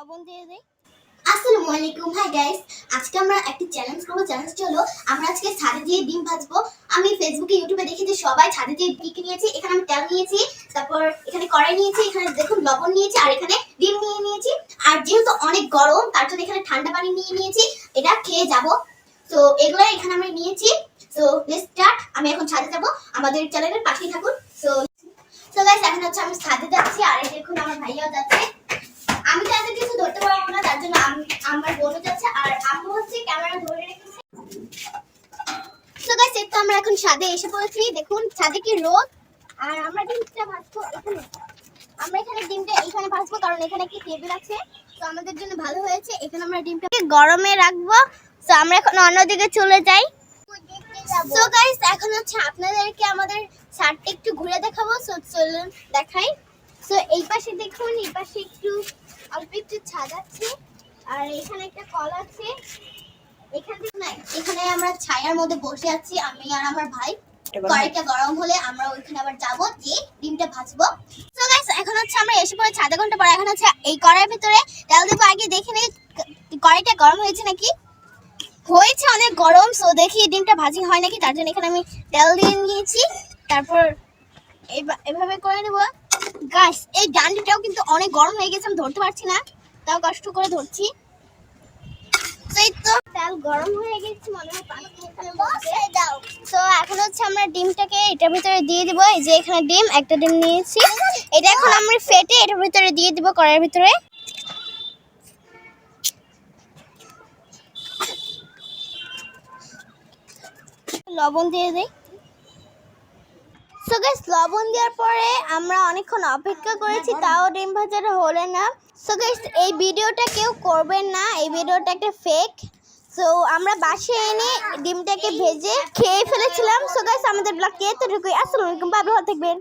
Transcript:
লবণ দিয়ে দেই। আসসালামু আলাইকুম হাই গাইস আজকে আমরা একটি চ্যালেঞ্জ করব। চ্যালেঞ্জটি হলো, আমরা আজকে ছাদে দিয়ে ডিম ভাজবো। আমি ফেসবুকে ইউটিউবে দেখি যে সবাই ছাদে দিয়ে ডিম নিয়েছি, এখানে আমি তেল নিয়েছি, তারপর এখানে কড়াই নিয়েছি, এখানে দেখুন লবণ নিয়েছি, আর এখানে ডিম নিয়ে নিয়েছি। আর যেহেতু অনেক গরম, তার জন্য এখানে ঠান্ডা পানি নিয়ে নিয়েছি। এটা খেয়ে যাব। তো এগুলো এখানে আমি নিয়েছি। সো লেটস স্টার্ট আমি এখন ছাদে যাব। আমাদের চ্যানেলের পাশেই থাকুন। সো সো গাইস এখন হচ্ছে আমি ছাদে যাচ্ছি, আর দেখুন আমার ভাইয়াও যাচ্ছে আমি তাদের কিছু ধরতে পারব না তার জন্য আমি সো গাইস তো আমরা এখন ছাদে এসে দেখুন, ছাদে কি আর আমরা এখানে। ডিমটা এখানে ভাজবো, কারণ এখানে তো আমাদের জন্য ভালো হয়েছে। এখানে আমরা গরমে রাখব। তো আমরা এখন অন্যদিকে চলে যাই। সো গাইস এখন হচ্ছে আপনাদেরকে আমাদের ছাদটা একটু ঘুরে দেখাবো। চলুন দেখাই। সো এই পাশে দেখুন, এই পাশে একটু, অল্প একটু ছাদ আছে। আর এখানে একটা কল আছে। এখানে এখানে আমরা ছায়ার মধ্যে বসে আছি আমি আর আমার ভাই। কড়াইটা গরম হলে আমরা ওইখানে আবার যাব যে ডিমটা ভাজবো। সো গাইস এখন হচ্ছে আমরা এসে পড়ে আধা ঘণ্টা পরে। এখন হচ্ছে এই কড়াইয়ের ভিতরে। তেল দেবো আগে দেখে নেই কড়াইটা গরম হয়েছে নাকি? হয়েছে অনেক গরম সো দেখি ডিমটা ভাজি হয় নাকি। তার জন্য এখানে আমি তেল দিয়ে নিয়েছি। তারপর এভাবে করে নেব। গাছ এই ডান্ডিটাও কিন্তু অনেক গরম হয়ে গেছে আমি ধরতে পারছি না। তাও কষ্ট করে ধরছি। তো তো তেল গরম হয়ে গেছে মনে হয় পানি এখানে দাও তো এখন হচ্ছে আমরা ডিমটাকে এটার ভিতরে দিয়ে দিব। এই যে এখানে ডিম একটা ডিম নিয়েছি। এটা এখন আমরা ফেটে এটার ভিতরে দিয়ে দিব কড়াইয়ের ভিতরে। লবণ দিয়ে দেই। সো গাইস লবণ দেওয়ার পরে আমরা অনেকক্ষণ অপেক্ষা করেছি, তাও ডিম ভাজাটা হলে না। সো গাইস এই ভিডিওটা কেউ করবেন না, এই ভিডিওটা একটা ফেক সো আমরা বাসে এনে ডিমটাকে ভেজে খেয়ে ফেলেছিলাম। সো গাইস আমাদের ব্লগ কে এতটুকুই। আসসালামু আলাইকুম, ভালো থাকবেন।